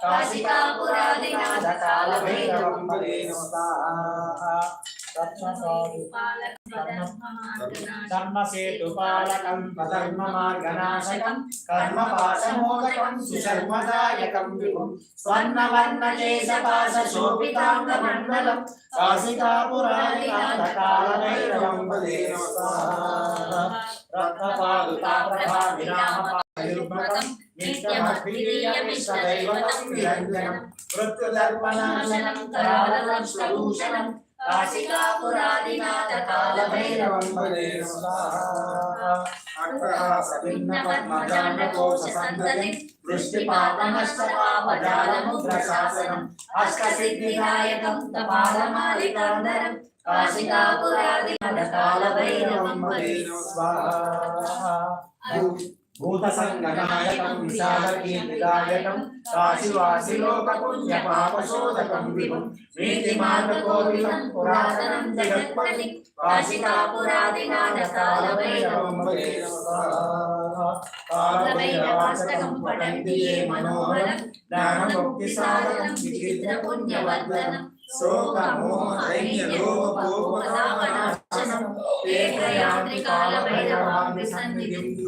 కింకిరీట సత్కరి కాశికాపురాదినాథ కాల భైరవం భజే స్వాహా ధర్మసేతుపాలకం పధర్మ మార్గనాశకం కర్మ పాశమోదకం కేశపాశ శోభితాంగ మండలం కాశికాపురాదినాథ కాలభైరవం భజే స్వాహా. పద్మజాండకోశ సంతతి అష్టసిద్ధిదాయకం కాలభైరవం భజే స్వాహా. భూత సంగనాయకం విశాలకీర్తిదాయకం కాశీవాసిలోకపుణ్య పాపశోధకం విభుం నీతి మార్గకోవిలం పురాతనం జగత్పతి కాశికాపురాదినాథ కాలభైరవం భజే స్వాహా కాలభైరవాష్టకం పఠంతి ఏ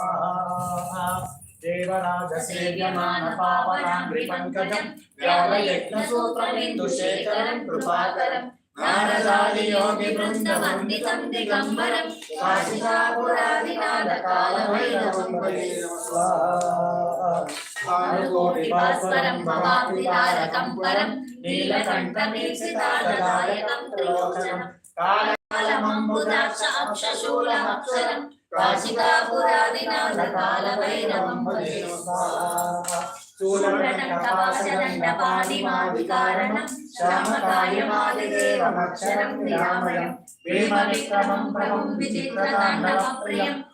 మనోహరం దేవరాజ సేవ్యమాన పావనాంగ్రి పంకజం సూత్రమిందు శేఖరం కృపాకరం. నారదాది యోగి బృంద వందితం దిగంబరం భవాతి తారకం పరం నీలకంఠమీక్షితాదాయకం త్రిలోచనం భజే శ్యామకాయమాదిదేవమక్షరం నిరామయం ప్రేమ విక్రమం ప్రభం విచిత్రతాండవ ప్రియం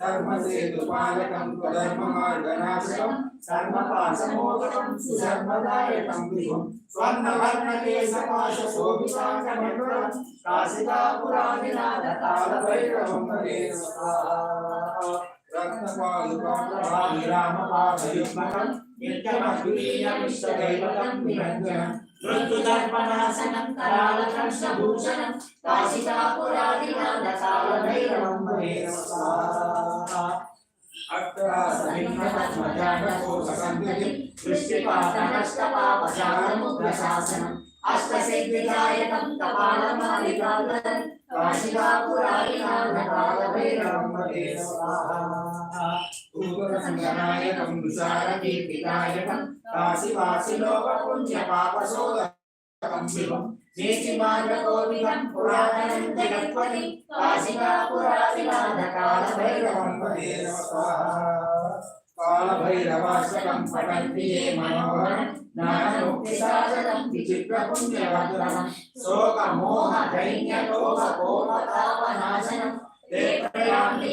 ధర్మసేతుపాలకం ధర్మ మార్గనాశకం సర్వపాశమోదకం సుధర్మదాయకం విభుం స్వర్ణవర్ణ కేశపాశ శోభితాంగమండలం కాశికాపురాదినాథ కాలభైరవం భజే స్వాహా రత్నపాదుకామపాదయుగ్మకం నిత్యమద్వితీయమిష్టదైవతం నిరంజనం మృత్యుదర్పణాసనం కరాళకృష్ణభూషణం కాశికాపురాదినాథ కాలభైరవం భజే స్వాహా దృష్టిపాతనష్టపాపశాలముగ్రశాసనం అష్టసిద్ధిదాయకం కపాలమాలికాంగరం కాశికాపురాదినాథ కాలభైరవం భజే స్వాహా భూతసంగనాయకం విశాలకీర్తిదాయకం కాశీవాసిలోకపుణ్య పాపశోధకం శివం చేసి మార్గకోవిదం పురాతనం జగత్పతి కాశికాపురాదినాథ కాలభైరవం భజే స్వాహా కాలభైరవాష్టకం పఠంతి ఏ మనోహరం జ్ఞానముక్తి సాధనం విచిత్ర పుణ్యవర్ధనం శోక మోహ దైన్య లోక కోపతాపనాశనం దేవయామి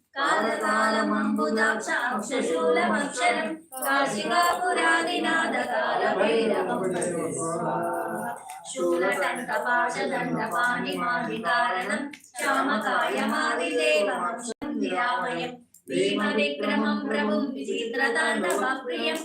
కాలకాలమంబుదాక్ష అక్షశూలమక్షరం కాశికాపురాదినాథ కాలభైరవం భీమ విక్రమం ప్రభుం విచిత్రతాండవప్రియం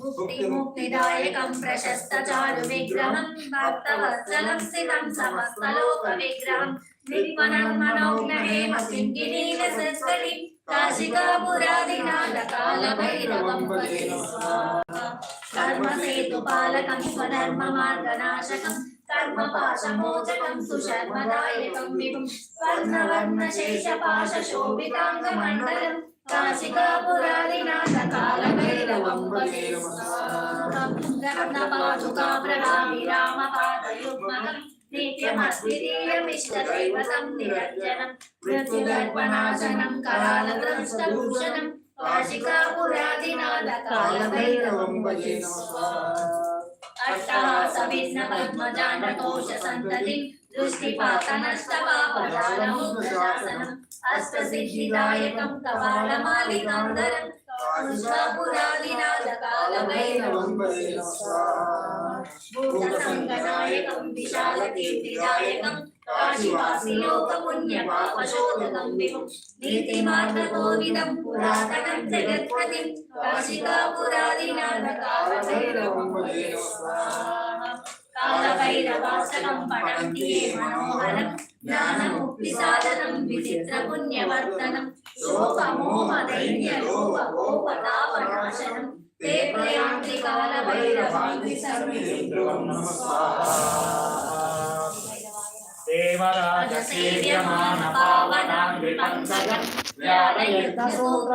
मुक्तिमुक्तिदायकं प्रशस्तचारु विग्रहं भक्तवत्सलं स्थितं समस्तलोकविग्रहं निर्मणं मनोग्रहेमसिङ्गिनीलसस्तलिं काशिकापुरादिनाथकालभैरवं कर्मसेतुपालकं स्वधर्ममार्गनाशकम् విపణం మనోజ్ఞేమ సింగినీల సత్కలి కాశికాపురాదినాథ కాలభైరవం భజే స్వాహా కర్మసేతుపాలకం స్వధర్మ మార్గనాశకం కర్మ పాశమోచకం సుశర్మదాయకం విభుం స్వర్ణవర్ణ శేషపాశ శోభితాంగ మండలం కాశికాపురాదినాథ కాలభైరవం భజే స్వాహా రత్నపాదుకా ప్రగామిరామ భూతసంగనాయకం విశాలకీర్తిదాయకం కాశీవాసిలోకపుణ్యపాపశోధకం నీతిమార్గకోవిదం పురాతనం జగత్పతిం కాశికాపురాదినాథ కాలభైరవం కాలభైరవాసనం పఠంతి మనోహరం. జ్ఞానముక్తి సాధనం విచిత్ర పుణ్యవర్ధనం శోకమోహ దైన్య లోక కోపతాపనాశనం ते प्रयान्ति कालभैरवान्ति सर्वे దేవరాజ సేవ్యమాన పావనాంగి పంకజం వ్యాలయర్థ సూత్ర